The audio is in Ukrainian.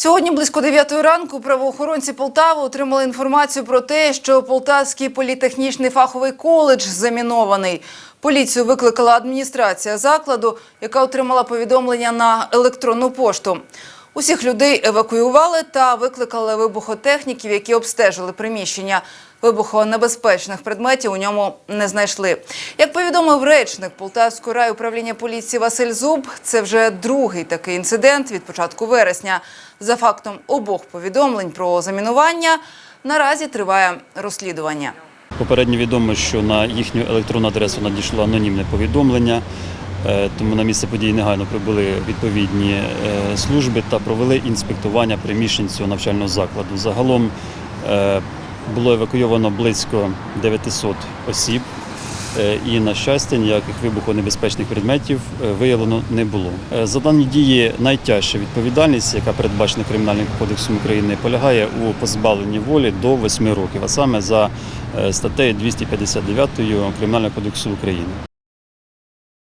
Сьогодні близько 9 ранку правоохоронці Полтави отримали інформацію про те, що Полтавський політехнічний фаховий коледж замінований. Поліцію викликала адміністрація закладу, яка отримала повідомлення на електронну пошту. Усіх людей евакуювали та викликали вибухотехніків, які обстежили приміщення. Вибухонебезпечних предметів у ньому не знайшли. Як повідомив речник Полтавського райуправління поліції Василь Зуб, це вже другий такий інцидент від початку вересня. За фактом обох повідомлень про замінування наразі триває розслідування. Попередньо відомо, що на їхню електронну адресу надійшло анонімне повідомлення, тому на місце події негайно прибули відповідні е, служби та провели інспектування приміщень цього навчального закладу. Загалом е, було евакуйовано близько 900 осіб. Е, І, на щастя, ніяких вибухонебезпечних предметів е, виявлено не було. Е, За дані дії найтяжча відповідальність, яка передбачена Кримінальним кодексом України, полягає у позбавленні волі до 8 років, а саме за е, статтею 259 Кримінального кодексу України.